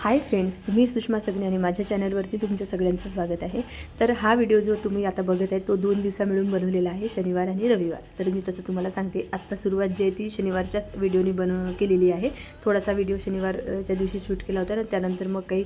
Hi friends तुम्ही सुषमा सगणे आणि माझ्या चॅनलवरती तुमच्या सगळ्यांचं स्वागत आहे. तर हा व्हिडिओ जो तुम्ही आता बघत आहे तो दोन दिवसा मिळून बनवलेला आहे शनिवार आणि रविवार. तर मी तसं तुम्हाला सांगते आत्ता सुरुवात जी आहे ती शनिवारच्याच व्हिडिओनी बनव केलेली आहे. थोडासा व्हिडिओ शनिवारच्या दिवशी शूट केला होता ना त्यानंतर मग काही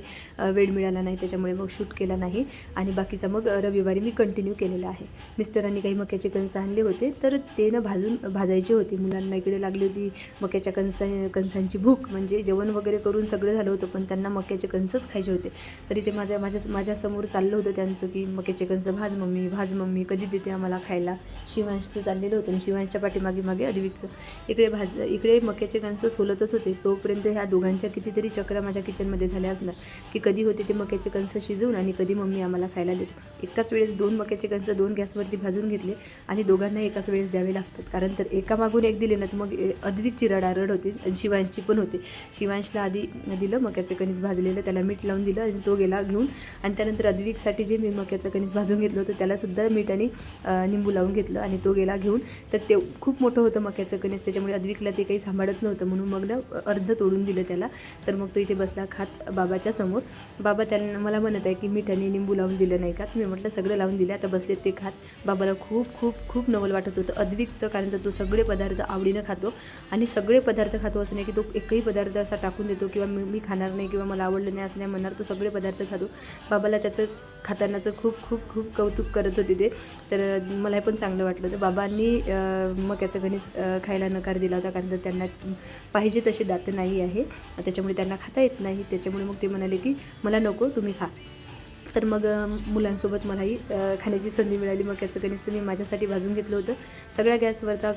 वेळ मिळाला नाही त्याच्यामुळे मग शूट केला नाही. आणि बाकीचा मग रविवारी मी कंटिन्यू केलेला आहे. मिस्टरांनी काही मक्याचे कणसं आणले होते तर ते न भाजून भाजायचे होते. मुलांना इकडे लागली होती मक्याच्या कणसा कणसांची भूक. म्हणजे जेवण वगैरे करून सगळं झालं होतं पण त्यांना त्यांना मक्याचे कणसंच खायचे होते. तरी ते माझ्या माझ्या माझ्यासमोर चाललं होतं त्यांचं की मक्याचे कणसं भाज मम्मी भाज मम्मी कधी देते आम्हाला खायला? शिवांशचं चाललेलं होतं आणि शिवांशच्या पाठीमागे मागे अद्विकचं इकडे भाज इकडे मक्याचे कणसं सोलतच होते. तोपर्यंत ह्या दोघांच्या कितीतरी चक्रा माझ्या किचनमध्ये झाल्या असणार. की कधी होते ते मक्याचे कणसं शिजवून आणि कधी मम्मी आम्हाला खायला देते. एकाच वेळेस दोन मक्याचे कणसं दोन गॅसवरती भाजून घेतले आणि दोघांना एकाच वेळेस द्यावे लागतात. कारण तर एका मागून एक दिले ना तर मग अद्विक चिराडारड होते होती आणि शिवांशची पण होते. शिवांशला आधी दिलं मक्याचं कणीस भाजलेलं त्याला मीठ लावून दिलं आणि तो गेला घेऊन. आणि त्यानंतर अद्विकसाठी जे मी मक्याचं कणीस भाजून घेतलं होतं त्यालासुद्धा मीठ आणि निंबू लावून घेतलं आणि तो गेला घेऊन. तर ते खूप मोठं होतं मक्याचं कणीस त्याच्यामुळे अद्विकला ते काही सांभाळत नव्हतं. म्हणून मग ना अर्ध तोडून दिलं त्याला. तर मग तो इथे बसला खात बाबाच्या समोर. बाबा त्यांना मला म्हणत आहे की मीठ आणि निंबू लावून दिलं नाही का? मी म्हटलं सगळं लावून दिलं. आता बसले ते खात. बाबाला खूप खूप खूप नवल वाटत होतं. अद्विकचं कारण तर तो सगळे पदार्थ आवडीनं खातो. आणि सगळे पदार्थ खातो असं नाही की तो एकही पदार्थ असा टाकून देतो किंवा मी मी खाणार नाही किंवा मला आवडलं नाही असं नाही म्हणणार तो सगळे पदार्थ खातो. बाबाला त्याचं खातानाचं खूप खूप खूप कौतुक करत होते ते. तर मला हे पण चांगलं वाटलं तर बाबांनी मग मक्याचं गणेश खायला नकार दिला होता कारण तर त्यांना पाहिजे तसे दात नाही आहे. त्याच्यामुळे त्यांना खाता येत नाही. त्याच्यामुळे मग ते म्हणाले की मला नको तुम्ही खा. तर मग मुलांसोबत मलाही खाण्याची संधी मिळाली. मक्याचं कणीस तर मी माझ्यासाठी भाजून घेतलं होतं. सगळ्या गॅसवरचा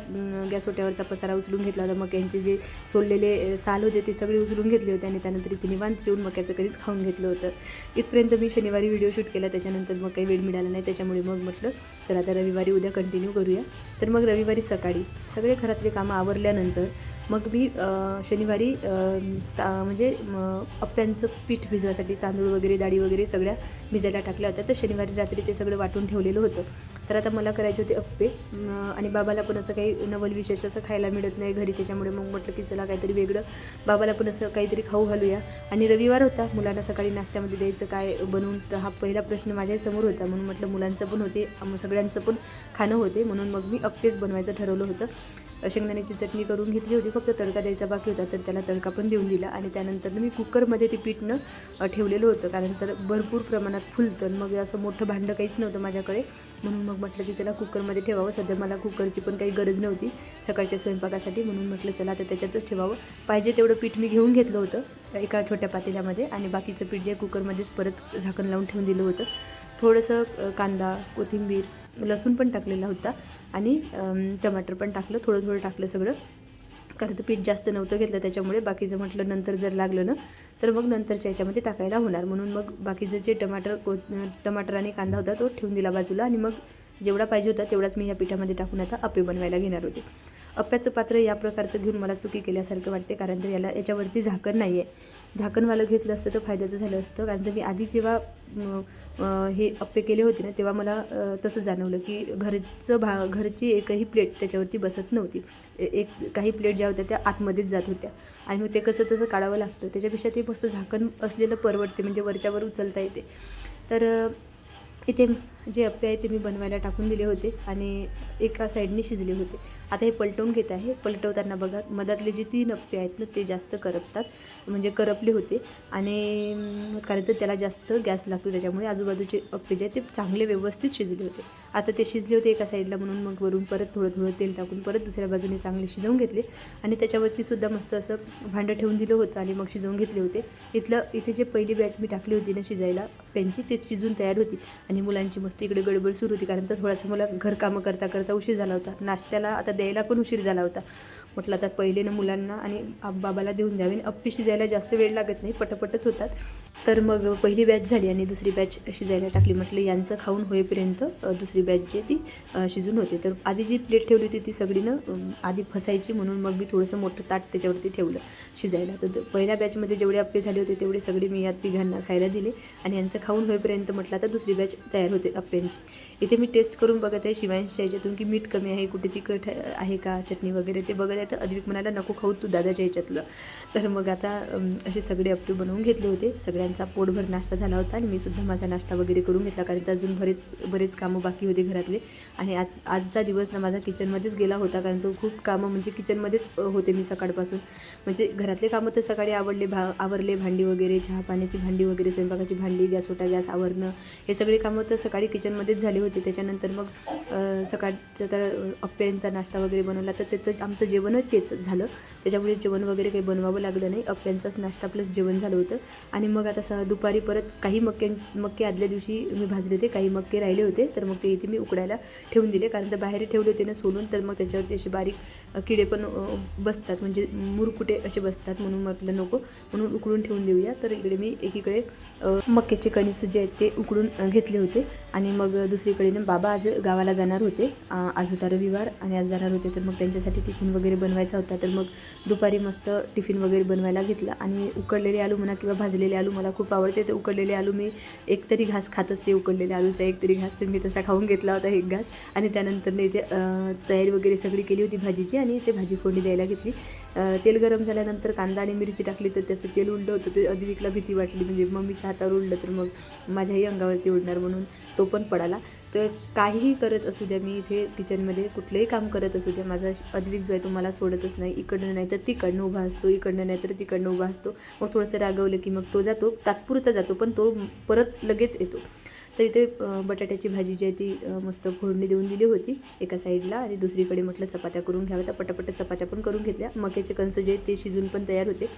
गॅस ओट्यावरचा पसारा उचलून घेतला होता. मग यांचे जे सोललेले साल होते ते सगळे उचलून घेतले होते आणि त्यानंतर इथे निवांत येऊन मक्याचं कणीस खाऊन घेतलं होतं. इथपर्यंत मी शनिवारी व्हिडिओ शूट केला. त्याच्यानंतर मग काही वेळ मिळाला नाही. त्याच्यामुळे मग म्हटलं चला आता रविवारी उद्या कंटिन्यू करूया. तर मग रविवारी सकाळी सगळे घरातले कामं आवरल्यानंतर मग मी शनिवारी ता म्हणजे अप्प्यांचं पीठ भिजवायसाठी तांदूळ वगैरे डाळी वगैरे सगळ्या भिजायला टाकल्या होत्या. तर शनिवारी रात्री ते सगळं वाटून ठेवलेलं होतं. तर आता मला करायचे होते अप्पे. आणि बाबाला पण असं काही नवल विशेष असं खायला मिळत नाही घरी. त्याच्यामुळे मग म्हटलं की चला काहीतरी वेगळं. बाबाला पण असं काहीतरी खाऊ घालूया. आणि रविवार होता. मुलांना सकाळी नाश्त्यामध्ये द्यायचं काय बनवून. तर हा पहिला प्रश्न माझ्यासमोर होता. म्हणून म्हटलं मुलांचं पण होते. सगळ्यांचं पण खाणं होते. म्हणून मग मी अप्पेच बनवायचं ठरवलं होतं. शेंगदाण्याची चटणी करून घेतली होती. फक्त तडका द्यायचा बाकी होता तर त्याला तडका पण देऊन दिला. आणि त्यानंतर मी कुकरमध्ये ते पीठनं ठेवलेलं होतं. कारण तर भरपूर प्रमाणात फुलतं. मग असं मोठं भांडं काहीच नव्हतं माझ्याकडे. म्हणून मग म्हटलं की चला कुकरमध्ये ठेवावं. सध्या मला कुकरची पण काही गरज नव्हती सकाळच्या स्वयंपाकासाठी. म्हणून म्हटलं चला तर त्याच्यातच ठेवावं. पाहिजे तेवढं पीठ मी घेऊन घेतलं होतं एका छोट्या पातेल्यामध्ये. आणि बाकीचं पीठ जे कुकरमध्येच परत झाकण लावून ठेवून दिलं होतं. थोडंसं कांदा कोथिंबीर लसूण पण टाकलेला होता आणि टमाटर पण टाकलं थोडं थोडं टाकलं सगळं. कारण तर पीठ जास्त नव्हतं घेतलं त्याच्यामुळे बाकीचं म्हटलं नंतर जर लागलं ना तर मग नंतरच्या याच्यामध्ये टाकायला होणार. म्हणून मग बाकीचं जे टमाटर को टमाटर आणि कांदा होता तो ठेवून दिला बाजूला आणि मग जेवढा पाहिजे होता तेवढाच मी ह्या पिठामध्ये टाकून आता अप्पे बनवायला घेणार होते. अप्प्याचं पात्र या प्रकारचं घेऊन मला चुकी केल्यासारखं वाटते कारण तर याला याच्यावरती झाकण नाही आहे झाकणवालं घेतलं असतं तर फायद्याचं झालं असतं. कारण तर मी आधी जेव्हा हे अप्पे केले होते ना तेव्हा मला तसं जाणवलं की घरचं भा घरची एकही प्लेट त्याच्यावरती बसत नव्हती. ए- एक काही प्लेट ज्या होत्या त्या आतमध्येच जात होत्या. आणि मग ते कसं तसं काढावं लागतं. त्याच्यापेक्षा ते मस्त झाकण असलेलं परवडते म्हणजे वरच्यावर उचलता येते. तर इथे जे अप्पे आहे ते मी बनवायला टाकून दिले होते आणि एका साईडने शिजले होते. आता हे पलटवून घेत आहे. पलटवताना बघा मधातले जे तीन अप्पे आहेत ना ते जास्त करपतात. म्हणजे करपले होते. आणि कारण तर त्याला जास्त गॅस लागतो त्याच्यामुळे आजूबाजूचे अप्पे जे आहेत ते चांगले व्यवस्थित शिजले होते. आता ते शिजले होते एका साईडला म्हणून मग वरून परत थोडं थोडं तेल टाकून परत दुसऱ्या बाजूने चांगले शिजवून घेतले. आणि त्याच्यावरती सुद्धा मस्त असं भांडं ठेवून दिलं होतं आणि मग शिजवून घेतले होते. इथलं इथे जे पहिली बॅच मी टाकली होती ना शिजायला पेनची ते शिजून तयार होती. आणि आणि मुलांची मस्त इकडे गडबड सुरू होती. कारण तर थोडासा मला घरकामं करता करता उशीर झाला होता. नाश्त्याला आता द्यायला पण उशीर झाला होता. म्हटलं आता पहिले ना मुलांना आणि बाबाला देऊन द्यावे आणि अप्पी शिजायला जास्त वेळ लागत नाही. पटपटच होतात. तर मग पहिली बॅच झाली आणि दुसरी बॅच शिजायला टाकली. म्हटलं यांचं खाऊन होईपर्यंत दुसरी बॅच जी ती शिजून होते. तर आधी जी प्लेट ठेवली होती ती सगळीनं आधी फसायची म्हणून मग मी थोडंसं मोठं ताट त्याच्यावरती ठेवलं शिजायला. तर पहिल्या बॅचमध्ये जेवढे अप्पे झाले होते तेवढे सगळे मी या तिघांना खायला दिले आणि यांचं खाऊन होईपर्यंत म्हटलं आता दुसरी बॅच तयार होते अप्प्यांची. इथे मी टेस्ट करून बघत आहे शिवांशच्या याच्यातून की मीठ कमी आहे कुठे तिखट आहे का चटणी वगैरे ते बघत आहे. तर अद्विक म्हणाला नको खाऊ तू दादाच्या याच्यातलं. तर मग आता असे सगळे अप्पे बनवून घेतले होते. सगळ्या सगळ्यांचा पोटभर नाश्ता झाला होता आणि मी सुद्धा माझा नाश्ता वगैरे करून घेतला कारण तर अजून बरेच बरेच कामं बाकी होते घरातले. आणि आज आजचा दिवस ना माझा किचनमध्येच गेला होता कारण तो खूप कामं म्हणजे किचनमध्येच होते मी सकाळपासून. म्हणजे घरातले कामं तर सकाळी आवडले भा आवरले भांडी वगैरे चहा पाण्याची भांडी वगैरे स्वयंपाकाची भांडी गॅस ओटा गॅस आवरणं हे सगळे कामं तर सकाळी किचनमध्येच झाले होते. त्याच्यानंतर मग सकाळचं तर अप्प्यांचा नाश्ता वगैरे बनवला तर ते तर आमचं जेवणच तेच झालं. त्याच्यामुळे जेवण वगैरे काही बनवावं लागलं नाही. अप्प्यांचाच नाश्ता प्लस जेवण झालं होतं. आणि मग आता तसं दुपारी परत काही मक्के मक्के आदल्या दिवशी मी भाजले होते. काही मक्के राहिले होते. तर मग ते इथे मी उकडायला ठेवून दिले. कारण तर बाहेर ठेवले होते ना सोलून तर मग त्याच्यावरती असे बारीक किडे पण बसतात. म्हणजे मुरकुटे असे बसतात म्हणून म्हटलं नको. म्हणून उकडून ठेवून देऊया. तर इकडे मी एकीकडे अ, मक्याचे कणीस जे आहेत ते उकडून घेतले होते. आणि मग दुसरीकडे ना बाबा आज गावाला जाणार होते. आज होता रविवार आणि आज जाणार होते. तर मग त्यांच्यासाठी टिफिन वगैरे बनवायचा होता. तर मग दुपारी मस्त टिफिन वगैरे बनवायला घेतला. आणि उकडलेले आलू म्हणा किंवा भाजलेले आलू मला मला खूप आवडते ते उकडलेले आलू. मी एक तरी घास खात असते उकडलेले आलूचा एक तरी घास तर मी तसा खाऊन घेतला होता एक घास. आणि त्यानंतर मी इथे तयारी वगैरे सगळी केली होती भाजीची आणि ते भाजी फोडणी द्यायला घेतली. तेल गरम झाल्यानंतर कांदा आणि मिरची टाकली तर त्याचं तेल उडलं होतं. ते अधिविकला भीती वाटली. म्हणजे मम्मीच्या हातावर उडलं तर मग माझ्याही अंगावरती उडणार म्हणून तो पण पडाला. तर काहीही करत असू द्या मी इथे किचनमध्ये कुठलंही काम करत असू द्या माझा अद्विक जो आहे तो मला सोडतच नाही. इकडनं नाही तर तिकडनं उभा असतो इकडनं नाही तर तिकडनं उभा असतो. मग थोडंसं रागवलं की मग तो जातो तात्पुरता जातो पण तो परत लगेच येतो. तर इथे बटाट्याची भाजी जी आहे ती मस्त फोडणी देऊन दिली होती एका साईडला आणि दुसरीकडे म्हटलं चपात्या करून घ्याव्या. तर पटापट चपात्या पण करून घेतल्या. मक्याचे कणसं जे आहे ते शिजून पण तयार होते.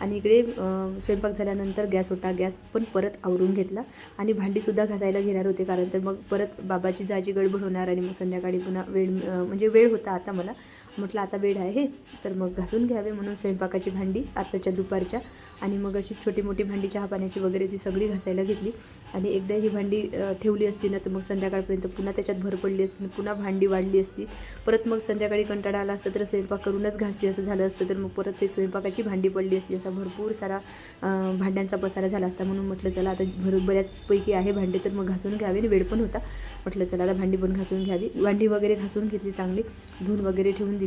आणि इकडे स्वयंपाक झाल्यानंतर गॅस होता. गॅस पण परत आवरून घेतला. आणि भांडीसुद्धा घासायला घेणार होते कारण तर मग परत बाबाची जायची गडबड होणार आणि मग संध्याकाळी पुन्हा वेळ म्हणजे वेळ होता आता मला. म्हटलं आता वेळ आहे तर मग घासून घ्यावे म्हणून स्वयंपाकाची भांडी आत्ताच्या दुपारच्या. आणि मग अशी छोटी मोठी भांडी चहा पाण्याची वगैरे ती सगळी घासायला घेतली. आणि एकदा ही भांडी ठेवली असती ना तर मग संध्याकाळपर्यंत पुन्हा त्याच्यात भर पडली असती पुन्हा भांडी वाढली असती. परत मग संध्याकाळी कंटाळा आला असतं तर स्वयंपाक करूनच घासते असं झालं असतं. तर मग परत ते स्वयंपाकाची भांडी पडली असती असा भरपूर सारा भांड्यांचा पसारा झाला असता. म्हणून म्हटलं चला आता भर बऱ्याचपैकी आहे भांडे तर मग घासून घ्यावे. आणि वेळ पण होता. म्हटलं चला आता भांडी पण घासून घ्यावी. भांडी वगैरे घासून घेतली चांगली. धुवून वगैरे ठेवून दिली.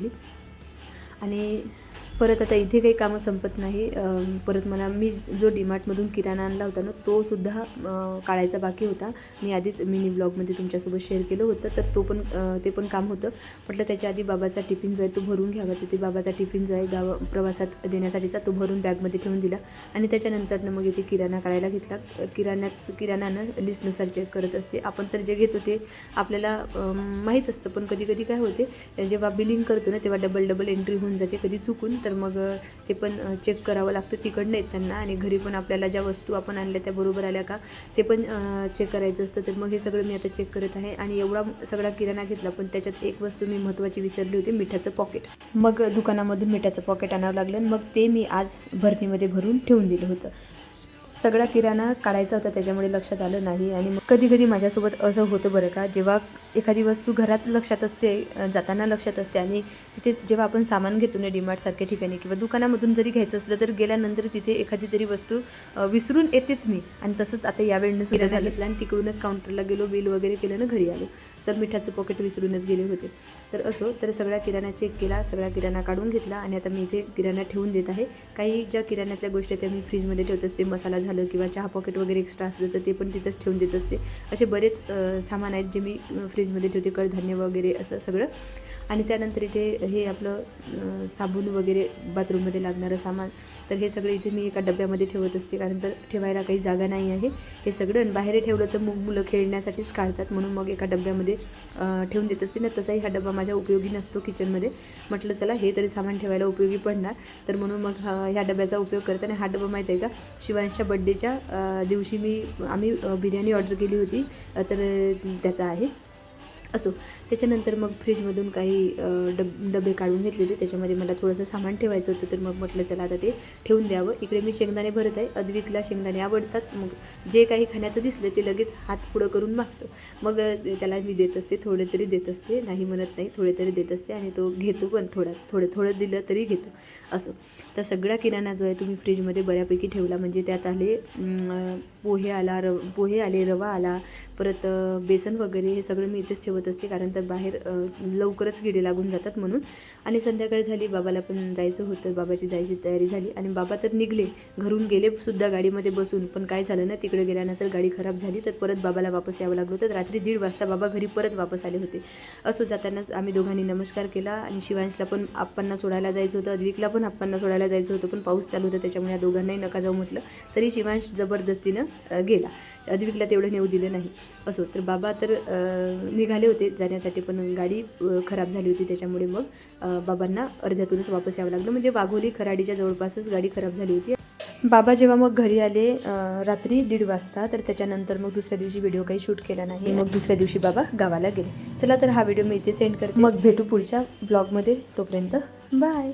आणि परत आता इथे काही कामं संपत नाही. परत मला मी जो डीमार्टमधून किराणा आणला होता ना तो सुद्धा काढायचा बाकी होता. मी आधीच मिनी ब्लॉगमध्ये तुमच्यासोबत शेअर केलं होतं तर तो पण ते पण काम होतं. म्हटलं त्याच्या आधी बाबाचा टिफिन जो आहे तो भरून घ्यावा तर ते बाबाचा टिफिन जो आहे गाव प्रवासात देण्यासाठीचा तो भरून बॅगमध्ये ठेवून दिला. आणि त्याच्यानंतर मग इथे किराणा काढायला घेतला. किराण्यात किराणानं लिस्टनुसार चेक करत असते. आपण तर जे घेतो ते आपल्याला माहीत असतं पण कधी कधी काय होते जेव्हा बिलिंग करतो ना तेव्हा डबल डबल एंट्री होऊन जाते कधी चुकून. तर तर मग ते पण चेक करावं लागतं तिकडनं येताना आणि घरी पण आपल्याला ज्या वस्तू आपण आणल्या त्या बरोबर आल्या का ते पण चेक करायचं असतं. तर मग हे सगळं मी आता चेक करत आहे आणि एवढा सगळा किराणा घेतला पण त्याच्यात एक वस्तू मी महत्त्वाची विसरली होती मिठाचं पॉकेट मग दुकानामधून मिठाचं पॉकेट आणावं लागलं आणि मग ते मी आज भरणीमध्ये भरून ठेवून दिलं होतं. सगळा किराणा काढायचा होता त्याच्यामुळे लक्षात आलं नाही. आणि मग कधी कधी माझ्यासोबत असं होतं बरं का जेव्हा एखादी वस्तू घरात लक्षात असते जाताना लक्षात असते आणि तिथे जेव्हा आपण सामान घेतो ना डीमार्टसारख्या ठिकाणी किंवा दुकानामधून जरी घ्यायचं असलं तर गेल्यानंतर तिथे एखादी तरी वस्तू विसरून येतेच मी. आणि तसंच आता यावेळेनं सुद्धा झालं. आणि तिकडूनच काउंटरला गेलो बिल वगैरे केलं ना घरी आलो. तर मिठाचं पॉकेट विसरूनच गेले होते. तर असो तर सगळा किराणा चेक केला सगळा किराणा काढून घेतला आणि आता मी इथे किराणा ठेवून देत आहे. काही ज्या किराण्यातल्या गोष्टी त्या मी फ्रीजमध्ये ठेवत असते मसाला झालं किंवा चहा पॉकेट वगैरे एक्स्ट्रा असलं तर ते पण तिथंच ठेवून देत असते. असे बरेच सामान आहेत जे मी फ्रीजमध्ये ठेवते. कडधान्य वगैरे असं सगळं. आणि त्यानंतर इथे हे आपलं साबण वगैरे बाथरूममध्ये लागणारं सामान. तर हे सगळं इथे मी एका डब्यामध्ये ठेवत असते. कारण तर ठेवायला काही जागा नाही आहे. हे सगळं आणि बाहेर ठेवलं तर मग मुलं खेळण्यासाठीच काढतात. म्हणून मग एका डब्यामध्ये ठेवून देत असते. ना तसाही हा डबा माझ्या उपयोगी नसतो किचनमध्ये. म्हटलं चला हे तरी सामान ठेवायला उपयोगी पडणार. तर म्हणून मग हा- ह्या डब्याचा उपयोग करताना आणि हा डबा माहीत आहे का शिवांशच्या बड्डेच्या दिवशी मी आम्ही बिर्याणी ऑर्डर केली होती. तर त्याचा आहे. असो. त्याच्यानंतर मग फ्रीजमधून काही डब डबे काढून घेतले होते. त्याच्यामध्ये मला थोडंसं सामान ठेवायचं होतं तर मग म्हटलं चला आता ते ठेवून द्यावं. इकडे मी शेंगदाणे भरत आहे. अद्विकला शेंगदाणे आवडतात. मग जे काही खाण्याचं दिसलं ते लगेच हात पुढं करून मागतो. मग त्याला मी देत असते थोडे तरी देत असते. नाही म्हणत नाही थोडे तरी देत असते आणि तो घेतो पण थोडा थोडं थोडं दिलं तरी घेतो. असं. तर सगळा किराणा जो आहे तुम्ही फ्रीजमध्ये बऱ्यापैकी ठेवला. म्हणजे त्यात आले पोहे आला रव पोहे आले रवा आला परत बेसन वगैरे हे सगळं मी इथेच ठेवत असते. कारण तर बाहेर लवकरच किडे लागून जातात म्हणून. आणि संध्याकाळ झाली बाबाला पण जायचं होतं. बाबाची जायची तयारी झाली आणि बाबा तर निघले. घरून गेले सुद्धा गाडीमध्ये बसून. पण काय झालं ना तिकडे गेल्यानंतर गाडी खराब झाली तर परत बाबाला वापस यावं लागलं होतं. रात्री दीड वाजता बाबा घरी परत वापस आले होते. असं जातानाच आम्ही दोघांनी नमस्कार केला आणि शिवांशला पण आप्पांना सोडायला जायचं होतं. अद्विकला पण आप्पांना सोडायला जायचं होतं. पण पाऊस चालू होता त्याच्यामुळे या दोघांनाही नका जाऊ म्हटलं. तरी शिवांश जबरदस्तीनं गेला. अद्विकला तेवढं नेऊ दिलं नाही. असो. तर बाबा तर निघाले होते जाण्यासाठी. पण गाडी खराब झाली होती. त्याच्यामुळे मग बाबांना अर्ध्यातूनच वापस यावं लागलं. म्हणजे वाघोली खराडीच्या जवळपासच गाडी खराब झाली होती. बाबा जेव्हा मग घरी आले रात्री दीड वाजता तर त्याच्यानंतर मग दुसऱ्या दिवशी व्हिडिओ काही शूट केला नाही. मग दुसऱ्या दिवशी बाबा गावाला गेले. चला तर हा व्हिडिओ मी इथे सेंड करते. मग भेटू पुढच्या ब्लॉगमध्ये. तोपर्यंत बाय.